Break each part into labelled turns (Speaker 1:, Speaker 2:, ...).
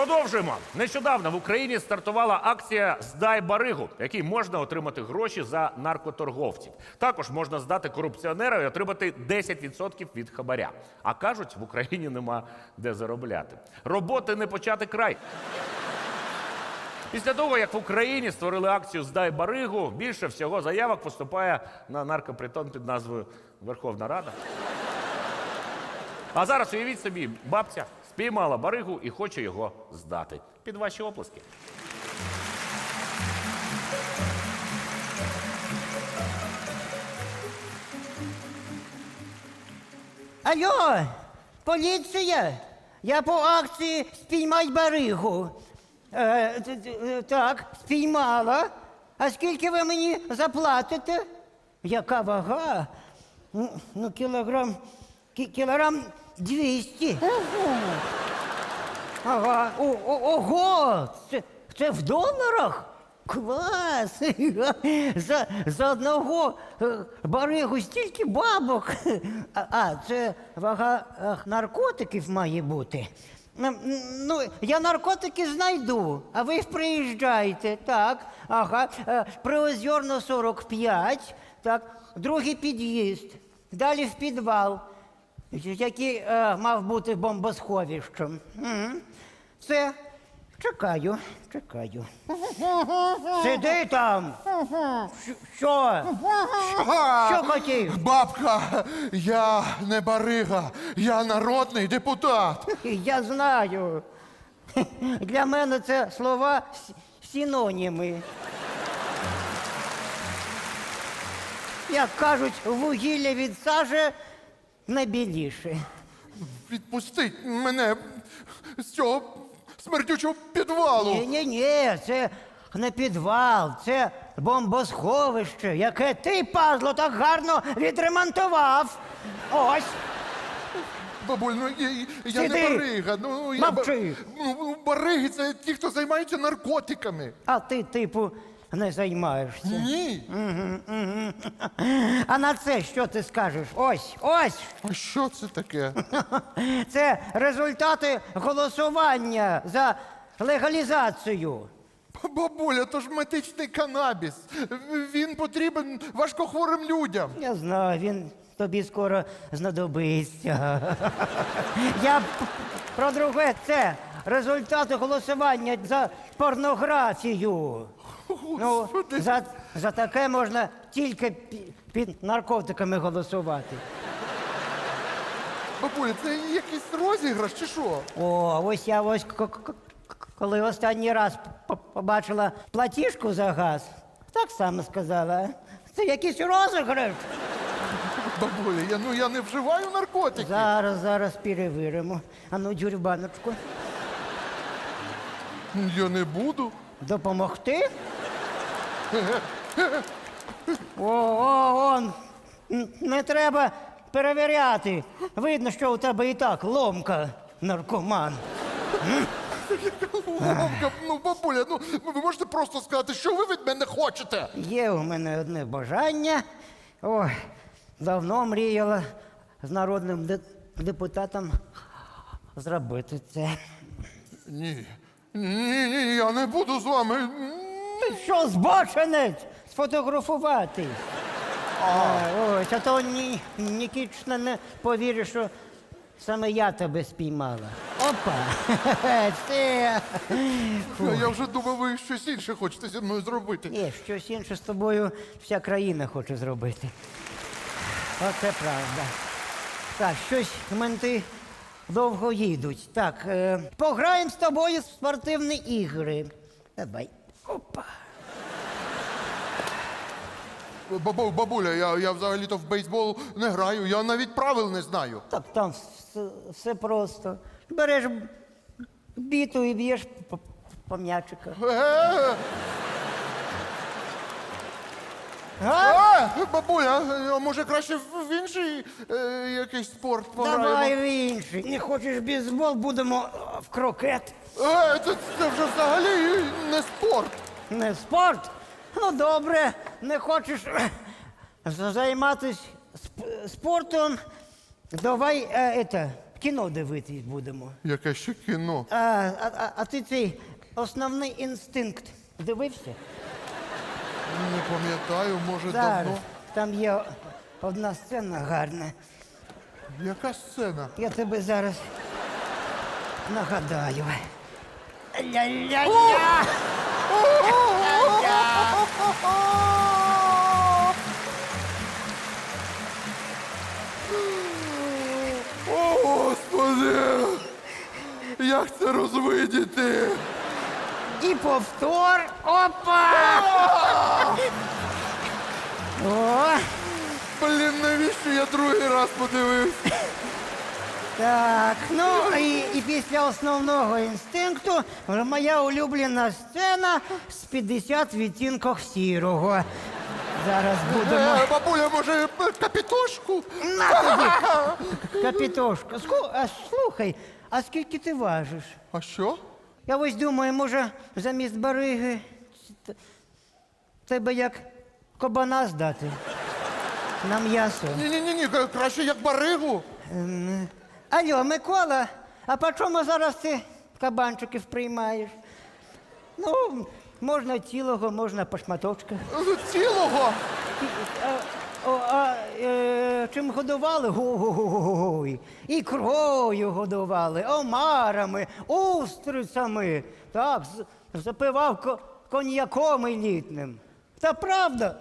Speaker 1: Продовжуємо. Нещодавно в Україні стартувала акція Здай баригу, в якій можна отримати гроші за наркоторговців. Також можна здати корупціонера і отримати 10% від хабаря. А кажуть, в Україні нема де заробляти. Роботи не почати край. Після того, як в Україні створили акцію Здай баригу, більше всього заявок поступає на наркопритон під назвою Верховна Рада. А зараз уявіть собі, бабця спіймала баригу і хоче його здати. Під ваші оплески.
Speaker 2: Алло, поліція! Я по акції спіймай баригу. Е, е, так, спіймала. А скільки ви мені заплатите? Яка вага? Ну, кілограм. кі- кілограм 200. Ага. О, о, ого! Це, це в доларах? Клас! За, за одного е, баригу стільки бабок. А, а це вага е, наркотиків має бути. М, Ну, я наркотики знайду, а ви приїжджайте, так. Ага. Е, Приозерно 45, так, другий під'їзд, далі в підвал який е, мав бути бомбосховищем. Мгм. Все, чекаю, чекаю. Сиди там. Щ- Що? Що хотів?
Speaker 3: Бабка, я не барига, я народний депутат.
Speaker 2: Я знаю. Для мене це слова с- синоніми. Як кажуть, вугілля від сажі не біліше.
Speaker 3: Відпустіть мене з цього смердючого підвалу.
Speaker 2: Ні, ні, ні, це не підвал, це бомбосховище, яке ти, пазло, так гарно відремонтував. Ось.
Speaker 3: Бабуль, ну я, я не
Speaker 2: Сиди.
Speaker 3: барига. Ну, я, ба-
Speaker 2: Мовчи.
Speaker 3: ну, бариги це ті, хто займаються наркотиками.
Speaker 2: А ти, типу, не займаєшся.
Speaker 3: Ні.
Speaker 2: А на це що ти скажеш? Ось, ось.
Speaker 3: А що це таке?
Speaker 2: Це результати голосування за легалізацію.
Speaker 3: Бабуля, то ж медичний канабіс. Він потрібен важкохворим людям.
Speaker 2: Я знаю, він тобі скоро знадобиться. Я про друге це результати голосування за порнографію. Ну,
Speaker 3: Господи.
Speaker 2: за, за таке можна тільки пі- під наркотиками голосувати.
Speaker 3: Бабуля, це якийсь розіграш чи що?
Speaker 2: О, ось я ось к- к- к- коли останній раз п- побачила платіжку за газ, так само сказала. Це якийсь розіграш.
Speaker 3: Бабуля, я, ну я не вживаю наркотики.
Speaker 2: Зараз, зараз перевіримо. А ну, дюрь баночку.
Speaker 3: Я не буду.
Speaker 2: Допомогти? О, о, он. Не треба перевіряти. Видно, що у тебе і так ломка, наркоман.
Speaker 3: Бабка, ну, бабуля, ну ви можете просто сказати, що ви від мене хочете?
Speaker 2: Є у мене одне бажання. Ой, давно мріяла з народним де- депутатом зробити це.
Speaker 3: Ні. Ні, ні, я не буду з вами.
Speaker 2: Що, збоченець? Сфотографувати. А, ось, а то ні, Нікічна не повірить, що саме я тебе спіймала. Опа!
Speaker 3: Я, я вже думав, ви щось інше хочете зі мною зробити.
Speaker 2: Ні, щось інше з тобою вся країна хоче зробити. Оце правда. Так, щось менти довго їдуть. Так, е, пограємо з тобою в спортивні ігри. Давай. Опа.
Speaker 3: Бабу, бабуля, я, я взагалі-то в бейсбол не граю, я навіть правил не знаю.
Speaker 2: Так там все, все просто. Береш біту і б'єш по, по м'ячиках.
Speaker 3: Е,
Speaker 2: А?
Speaker 3: е, бабуля, а може краще в в інший е, якийсь спорт пограємо?
Speaker 2: Давай в інший. Не хочеш бейсбол, будемо в крокет.
Speaker 3: Е, це, це вже взагалі не спорт.
Speaker 2: Не спорт? Ну добре, не хочеш займатися спортом. Давай е, это, кіно дивитись будемо.
Speaker 3: Яке ще кіно?
Speaker 2: А, а, а, а ти цей основний інстинкт дивився?
Speaker 3: Не пам'ятаю, може
Speaker 2: Зараз.
Speaker 3: давно.
Speaker 2: Там є одна сцена гарна.
Speaker 3: Яка сцена?
Speaker 2: Я тебе зараз нагадаю. Ля-ля-ля!
Speaker 3: Як це розвидіти?
Speaker 2: І повтор. Опа! О,
Speaker 3: Блін, навіщо я другий раз подивився?
Speaker 2: так, ну і, і після основного інстинкту моя улюблена сцена з 50 відтінків сірого. Зараз будемо.
Speaker 3: Е, бабуля, може, капітошку?
Speaker 2: На тобі! Капітошка, ску- а слухай, а скільки ти важиш?
Speaker 3: А що?
Speaker 2: Я ось думаю, може, замість бариги т- тебе як кабана здати на м'ясо.
Speaker 3: Ні-ні-ні, ні, краще як баригу.
Speaker 2: Ем, Алло, Микола, а по чому зараз ти кабанчиків приймаєш? Ну, можна цілого, можна по шматочках.
Speaker 3: Цілого.
Speaker 2: А, о, а е, чим годували? Ой, ікрою годували, омарами, устрицями. Так, запивав ко- коньяком елітним. Та правда?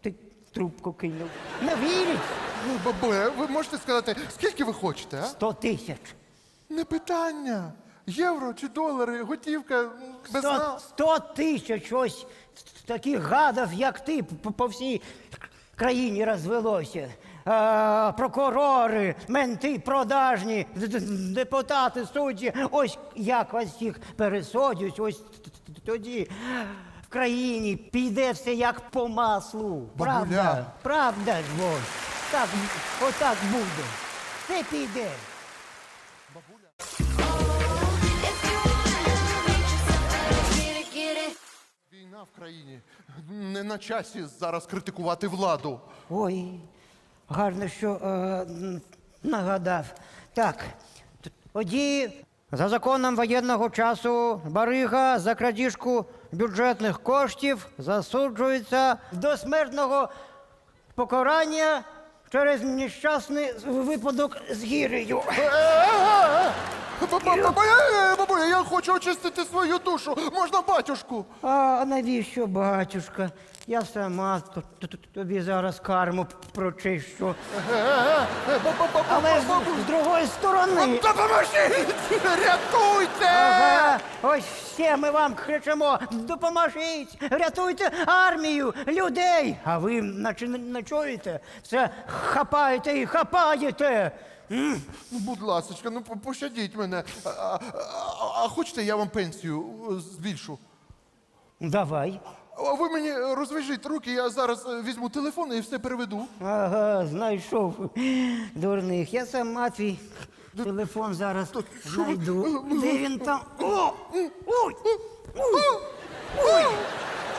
Speaker 2: Ти трубку кинув. Не вірить?
Speaker 3: Ну, Бабуля, ви можете сказати, скільки ви хочете?
Speaker 2: Сто тисяч.
Speaker 3: Не питання. Євро чи долари, готівка без нас.
Speaker 2: сто тисяч ось таких гадів, як ти, по всій країні розвелося. А, прокурори, менти, продажні, депутати, судді. Ось як вас всіх пересадять, ось тоді в країні піде все як по маслу. Правда,
Speaker 3: Бабуля.
Speaker 2: правда ж ось. Так, отак буде. Все піде.
Speaker 3: Війна в країні. Не на часі зараз критикувати владу.
Speaker 2: Ой, гарно, що е, нагадав. Так, тоді за законом воєнного часу Барига за крадіжку бюджетних коштів засуджується до смертного покарання через нещасний випадок з гірею.
Speaker 3: Бабуля, я хочу очистити свою душу. Можна батюшку?
Speaker 2: А навіщо, батюшка? Я сама т- т- т- тобі зараз карму прочищу. Але з, з другої сторони.
Speaker 3: Допоможіть! Рятуйте!
Speaker 2: Ага, ось всі ми вам кричимо, допоможіть, рятуйте армію, людей. А ви наче не, не чуєте? Це хапаєте і хапаєте.
Speaker 3: Ну, Будь ласка, ну пощадіть мене. А, а, а- а хочете, я вам пенсію е, збільшу?
Speaker 2: Давай.
Speaker 3: А ви мені розв'яжіть руки, я зараз е, візьму телефон і все переведу.
Speaker 2: Ага, знайшов дурних. Я сама твій телефон зараз знайду. Де він там? О! Ой! Ой! Ой!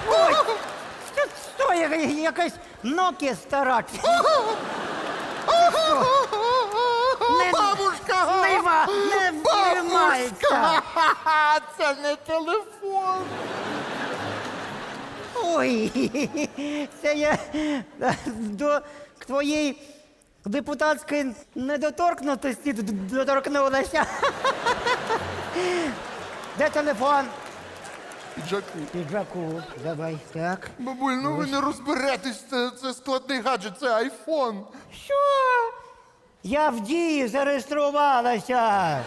Speaker 2: Ой! Що якась Nokia стара. Не-
Speaker 3: Бабушка!
Speaker 2: Не, виймається.
Speaker 3: Бабушка! Це не телефон.
Speaker 2: Ой, це я до твоєї депутатської недоторкнутості д- д- доторкнулася. Де телефон?
Speaker 3: Піджаку.
Speaker 2: Піджаку, давай, так.
Speaker 3: Бабуль, ну ви не розберетесь, це, це складний гаджет, це айфон.
Speaker 2: Що? Я в дії зареєструвалася.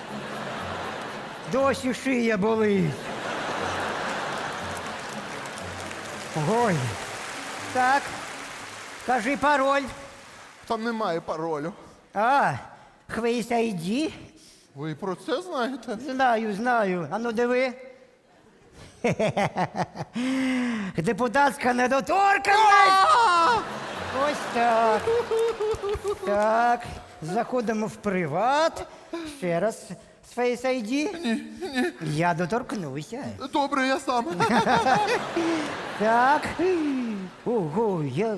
Speaker 2: Досі шия болить. Ой. Так. Кажи пароль.
Speaker 3: Там немає паролю.
Speaker 2: А, Face ID?
Speaker 3: Ви про це знаєте?
Speaker 2: Знаю, знаю. Ану диви. Депутатська недоторканність. Ось так. Так. Заходимо в приват. Ще раз з Face ID. Ні, ні. Я доторкнуся.
Speaker 3: Добре, я сам.
Speaker 2: Так. Ого, я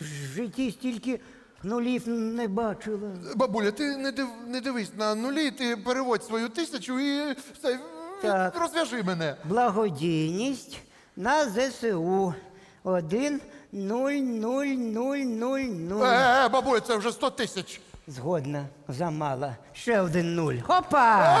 Speaker 2: в житті стільки нулів не бачила.
Speaker 3: Бабуля, ти не, див, не дивись на нулі, ти переводь свою тисячу і все,
Speaker 2: Так.
Speaker 3: розв'яжи мене.
Speaker 2: Благодійність на ЗСУ. Один нуль нуль нуль нуль нуль.
Speaker 3: Е, е, бабуля, це вже 100 тисяч.
Speaker 2: Згодна, замало. Ще один нуль. Хопа!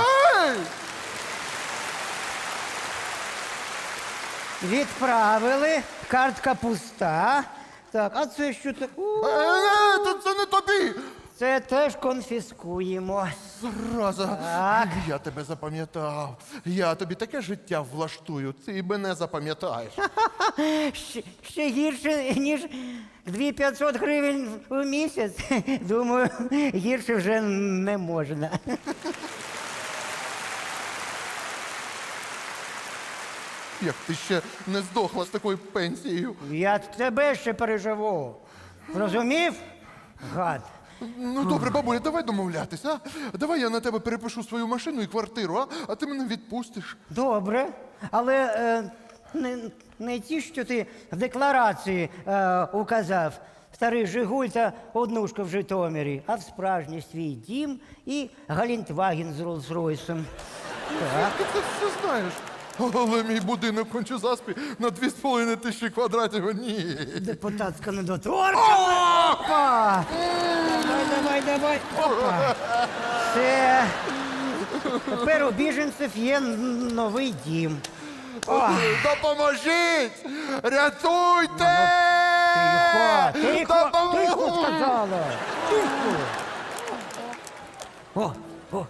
Speaker 2: Відправили. Картка пуста. Так, а це що таке?
Speaker 3: Е, е, то це не тобі.
Speaker 2: Це теж конфіскуємо.
Speaker 3: Зараза,
Speaker 2: Так.
Speaker 3: я тебе запам'ятав. Я тобі таке життя влаштую, ти мене запам'ятаєш.
Speaker 2: Ще, ще гірше, ніж 2500 гривень у місяць. Думаю, гірше вже не можна.
Speaker 3: Як ти ще не здохла з такою пенсією?
Speaker 2: Я тебе ще переживу. Зрозумів? Гад.
Speaker 3: Ну добре, бабуля, давай домовлятися. А? Давай я на тебе перепишу свою машину і квартиру, а, а ти мене відпустиш.
Speaker 2: Добре. Але е, не, не ті, що ти в декларації е, указав. Старий Жигуль та однушка в Житомирі, а в справжній свій дім і Галінтваген з Роллс-Ройсом. Так.
Speaker 3: Ти це все знаєш. Але мій будинок конче заспі на 2,5 тисячі квадратів. Ні.
Speaker 2: Депутатська недоторка. Опа! Давай, давай, давай. Опа. Це. Тепер у біженців є новий дім. О,
Speaker 3: Допоможіть! Рятуйте!
Speaker 2: тихо, тихо, тихо сказала. Тихо. О, о.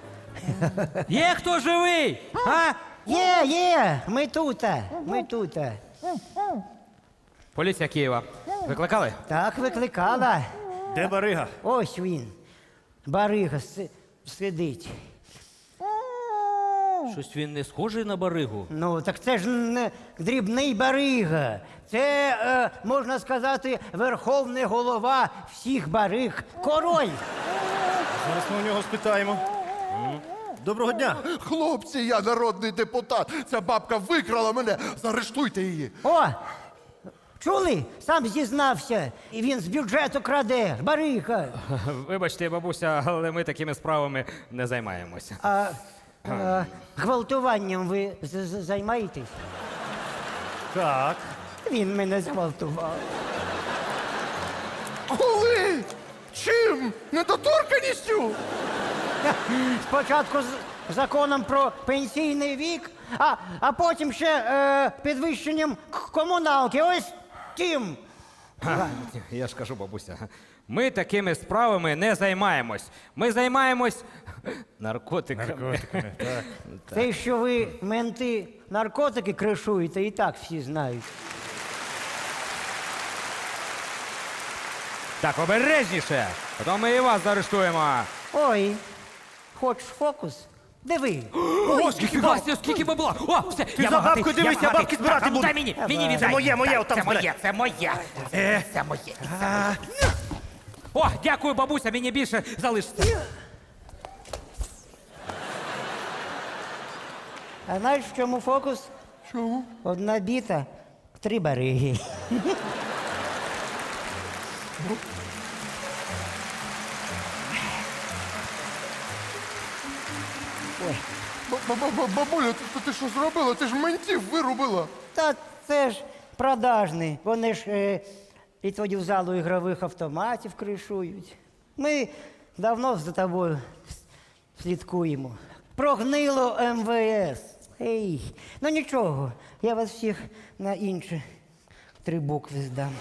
Speaker 4: Є хто живий?
Speaker 2: А, є, є, ми тут, ми тут.
Speaker 4: Поліція Києва. Викликали?
Speaker 2: Так, викликала.
Speaker 1: Де барига?
Speaker 2: Ось він. Барига си- сидить.
Speaker 4: Щось він не схожий на баригу.
Speaker 2: Ну, так це ж не дрібний барига. Це, е, можна сказати, верховний голова всіх бариг. Король.
Speaker 5: Зараз ми у нього спитаємо. Доброго дня.
Speaker 3: Хлопці, я народний депутат. Ця бабка викрала мене. Заарештуйте її.
Speaker 2: О! Чули? Сам зізнався. І він з бюджету краде. Барига.
Speaker 4: Вибачте, бабуся, але ми такими справами не займаємося.
Speaker 2: А е, гвалтуванням ви з- з- займаєтесь?
Speaker 5: Так.
Speaker 2: Він мене зґвалтував.
Speaker 3: Коли? Чим? Недоторканістю?
Speaker 2: Спочатку з законом про пенсійний вік, а, а потім ще е, підвищенням к- комуналки. Ось тим.
Speaker 4: Я ж кажу, бабуся, ми такими справами не займаємось. Ми займаємось наркотиками.
Speaker 2: Те, що ви менти наркотики кришуєте, і так всі знають.
Speaker 4: Так, обережніше, а то ми і вас заарештуємо.
Speaker 2: Ой, хочеш фокус? Диви.
Speaker 4: О, скільки бабки, скільки бабла! О, все, я
Speaker 5: за
Speaker 4: багатий,
Speaker 5: бабкою дивись,
Speaker 4: я багатий.
Speaker 5: бабки збирати
Speaker 4: Так, ну
Speaker 5: буду.
Speaker 4: Дай мені, мені віддай.
Speaker 5: Це моє, моє, отам
Speaker 4: Це
Speaker 5: збирай.
Speaker 4: моє, це моє. Це моє. О, дякую, бабуся, мені більше залишиться.
Speaker 2: А знаєш, в чому фокус?
Speaker 3: Чому?
Speaker 2: Одна біта, три бариги.
Speaker 3: Бабуля, ти, ти що зробила? Ти ж ментів вирубила.
Speaker 2: Та це ж продажний. Вони ж е, і тоді в залу ігрових автоматів кришують. Ми давно за тобою слідкуємо. Прогнило МВС. Ей, ну нічого, я вас всіх на інші три букви здам.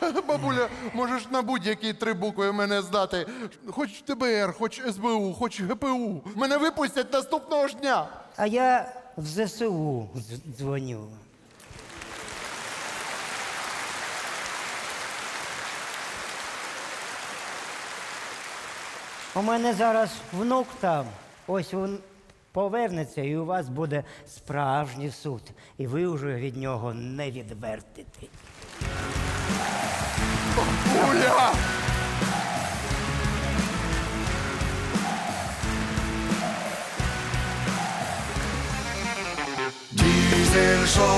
Speaker 3: Бабуля, можеш на будь-які три букви мене здати. Хоч ТБР, хоч СБУ, хоч ГПУ. Мене випустять наступного ж дня.
Speaker 2: А я в ЗСУ дзвоню. У мене зараз внук там. Ось він повернеться, і у вас буде справжній суд. І ви вже від нього не відвертите.
Speaker 3: Бабуля!
Speaker 6: Diesel Show.